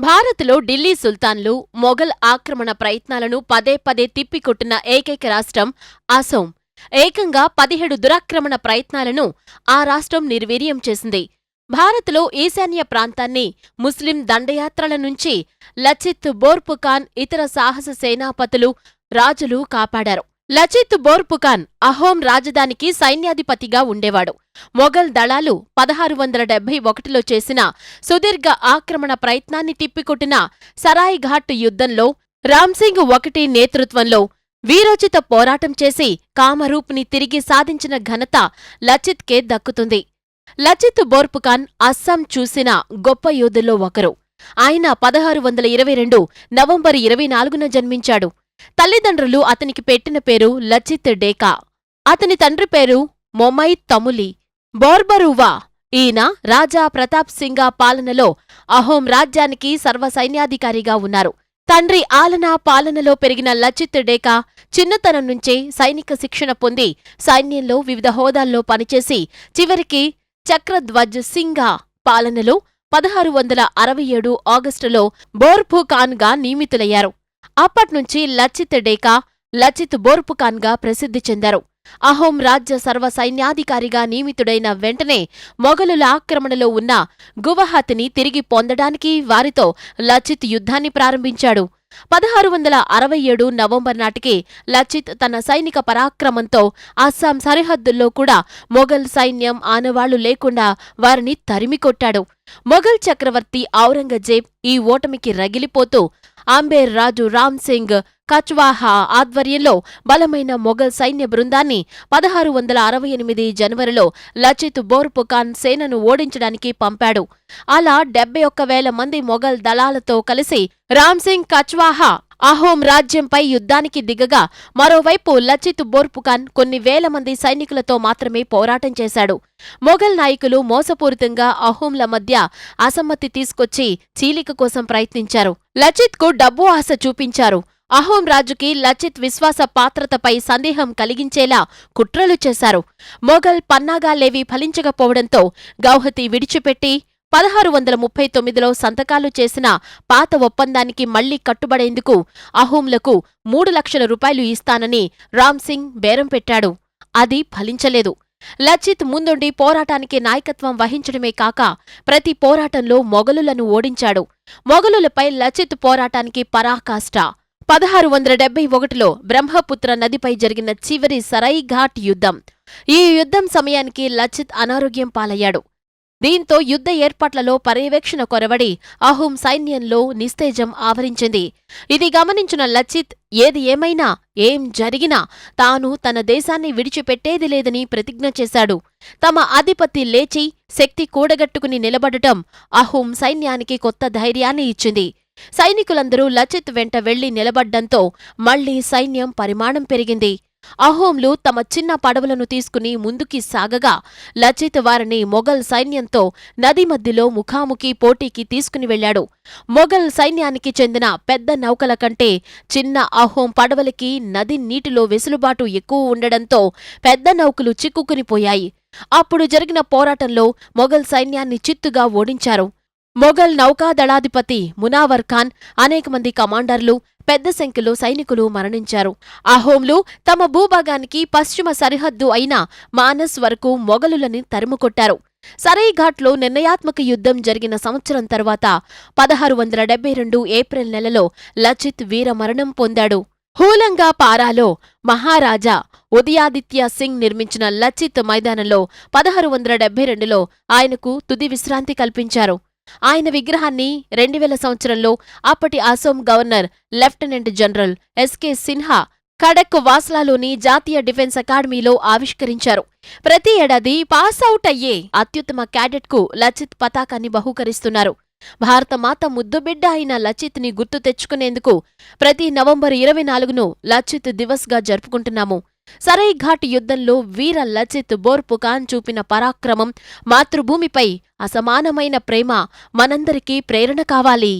భారత్లో ఢిల్లీ సుల్తాన్లు మొఘల్ ఆక్రమణ ప్రయత్నాలను పదే పదే తిప్పికొట్టిన ఏకైక రాష్ట్రం అసోం. ఏకంగా పదిహేడు దురాక్రమణ ప్రయత్నాలను ఆ రాష్ట్రం నిర్వీర్యం చేసింది. భారత్లో ఈశాన్య ప్రాంతాన్ని ముస్లిం దండయాత్రల నుంచి లచిత్ బోర్పుఖాన్ ఇతర సాహస సేనాపతులు రాజులు కాపాడారు. లచిత్ బోర్పుకాన్ అహోం రాజధానికి సైన్యాధిపతిగా ఉండేవాడు. మొఘల్ దళాలు పదహారు వందల డెబ్బై ఒకటిలో చేసిన సుదీర్ఘ ఆక్రమణ ప్రయత్నాన్ని తిప్పికొట్టిన సరాయ్ ఘాట్ యుద్ధంలో రామ్సింగ్ ఒకటి నేతృత్వంలో వీరోచిత పోరాటం చేసి కామరూప్ని తిరిగి సాధించిన ఘనత లచిత్కే దక్కుతుంది. లచిత్ బోర్పుకాన్ అస్సాం చూసిన గొప్ప యోధుల్లో ఒకరు. ఆయన పదహారు వందల ఇరవై రెండు నవంబర్ ఇరవై నాలుగున జన్మించాడు. తల్లిదండ్రులు అతనికి పెట్టిన పేరు లచిత్ డేకా. అతని తండ్రి పేరు మొమై తములి. బోర్బరువా. ఈయన రాజా ప్రతాప్ సింగా పాలనలో అహోం రాజ్యానికి సర్వసైన్యాధికారిగా ఉన్నారు. తండ్రి ఆలనా పాలనలో పెరిగిన లచిత్ డేకా చిన్నతనం నుంచే సైనిక శిక్షణ పొంది సైన్యంలో వివిధ హోదాల్లో పనిచేసి చివరికి చక్రధ్వజ్ సింగా పాలనలో పదహారు వందల అరవై ఏడు ఆగస్టులో బోర్భుఖాన్గా నియమితులయ్యారు. అప్పట్నుంచి లచిత్ డేకా లచిత్ బోర్పుకాన్గా ప్రసిద్ధి చెందారు. అహోం రాజ్య సర్వ సైన్యాధికారిగా నియమితుడైన వెంటనే మొఘలుల ఆక్రమణలో ఉన్న గువహతిని తిరిగి పొందడానికి వారితో లచిత్ యుద్ధాన్ని ప్రారంభించాడు. పదహారు వందల అరవై ఏడు నవంబర్ నాటికి లచిత్ తన సైనిక పరాక్రమంతో అస్సాం సరిహద్దుల్లో కూడా మొఘల్ సైన్యం ఆనవాళ్ళు లేకుండా వారిని తరిమికొట్టాడు. మొఘల్ చక్రవర్తి ఔరంగజేబ్ ఈ ఓటమికి రగిలిపోతూ ఆంబేర్ రాజు రామ్ సింగ్ కచ్వాహా ఆధ్వర్యంలో బలమైన మొఘల్ సైన్య బృందాన్ని పదహారు వందల అరవై ఎనిమిది జనవరిలో లచిత్ బోర్పుకాన్ సేనను ఓడించడానికి పంపాడు. అలా డెబ్బై ఒక్క వేల మంది మొఘల్ దళాలతో కలిసి రామ్ సింగ్ కచ్వాహా అహోం రాజ్యంపై యుద్ధానికి దిగగా మరోవైపు లచిత్ బోర్పుకాన్ కొన్ని వేల మంది సైనికులతో మాత్రమే పోరాటం చేశాడు. మొఘల్ నాయకులు మోసపూరితంగా అహోంల మధ్య అసమ్మతి తీసుకొచ్చి చీలిక కోసం ప్రయత్నించారు. లచిత్కు డబ్బు ఆశ చూపించారు. అహోం రాజుకి లచిత్ విశ్వాస పాత్రతపై సందేహం కలిగించేలా కుట్రలు చేశారు. మొఘల్ పన్నాగాలేవీ ఫలించకపోవడంతో గౌహతి విడిచిపెట్టి పదహారు వందల ముప్పై తొమ్మిదిలో సంతకాలు చేసిన పాత ఒప్పందానికి మళ్ళీ కట్టుబడేందుకు అహోంలకు మూడు లక్షల రూపాయలు ఇస్తానని రామ్ సింగ్ బేరం పెట్టాడు. అది ఫలించలేదు. లచిత్ ముందుండి పోరాటానికి నాయకత్వం వహించడమే కాక ప్రతి పోరాటంలో మొఘలులను ఓడించాడు. మొఘలులపై లచిత్ పోరాటానికి పరాకాష్ట. పదహారు వందల డెబ్బై ఒకటిలో బ్రహ్మపుత్ర నదిపై జరిగిన చివరి సరైఘాట్ యుద్ధం. ఈ యుద్ధం సమయానికి లచిత్ అనారోగ్యం పాలయ్యాడు. దీంతో యుద్ధ ఏర్పాట్లలో పర్యవేక్షణ కొరవడి అహోం సైన్యంలో నిస్తేజం ఆవరించింది. ఇది గమనించిన లచిత్ ఏది ఏమైనా ఏం జరిగినా తాను తన దేశాన్ని విడిచిపెట్టేది లేదని ప్రతిజ్ఞ చేశాడు. తమ అధిపతి లేచి శక్తి కూడగట్టుకుని నిలబడటం అహోం సైన్యానికి కొత్త ధైర్యాన్ని ఇచ్చింది. సైనికులందరూ లచిత్ వెంట వెళ్ళి నిలబడ్డంతో మళ్ళీ సైన్యం పరిమాణం పెరిగింది. అహోంలు తమ చిన్న పడవలను తీసుకుని ముందుకి సాగగా లచిత్ వారిని మొఘల్ సైన్యంతో నది మధ్యలో ముఖాముఖి పోటీకి తీసుకుని వెళ్ళాడు మొఘల్ సైన్యానికి చెందిన పెద్ద నౌకల కంటే చిన్న అహోం పడవలకి నది నీటిలో వెసులుబాటు ఎక్కువ ఉండడంతో పెద్ద నౌకలు చిక్కుకునిపోయాయి అప్పుడు జరిగిన పోరాటంలో మొఘల్ సైన్యాన్ని చిత్తుగా ఓడించారు. మొఘల్ నౌకాదళాధిపతి మునావర్ ఖాన్ అనేక మంది కమాండర్లు పెద్ద సంఖ్యలో సైనికులు మరణించారు. అహోంలు తమ భూభాగానికి పశ్చిమ సరిహద్దు అయిన మానస్ వరకు మొఘలులని తరుముకొట్టారు. సరైఘాట్లో నిర్ణయాత్మక యుద్ధం జరిగిన సంవత్సరం తర్వాత పదహారు వందల డెబ్బై రెండు ఏప్రిల్ నెలలో లచిత్ వీరమరణం పొందాడు. హూలంగా పారాలో మహారాజా ఉదయాదిత్య సింగ్ నిర్మించిన లచిత్ మైదానంలో పదహారు వందల డెబ్బై రెండులో ఆయనకు తుది విశ్రాంతి కల్పించారు. ఆయన విగ్రహాన్ని రెండు వేల సంవత్సరంలో అప్పటి Assam governor lieutenant general S K Sinha కడక్ వాస్లాలోని జాతీయ డిఫెన్స్ అకాడమీలో ఆవిష్కరించారు. ప్రతి ఏడాది పాస్ అవుట్ అయ్యే అత్యుత్తమ క్యాడెట్కు లచిత్ పతాకాన్ని బహూకరిస్తున్నారు. భారతమాత ముద్దుబిడ్డ అయిన లచిత్ని గుర్తు తెచ్చుకునేందుకు ప్రతి నవంబర్ ఇరవై నాలుగును లచిత్ దివస్గా జరుపుకుంటున్నాము. సరైఘాట్ యుద్ధంలో వీర లచిత్ బోర్పుకాన్ చూపిన పరాక్రమం మాతృభూమిపై అసమానమైన ప్రేమ మనందరికీ ప్రేరణ కావాలి.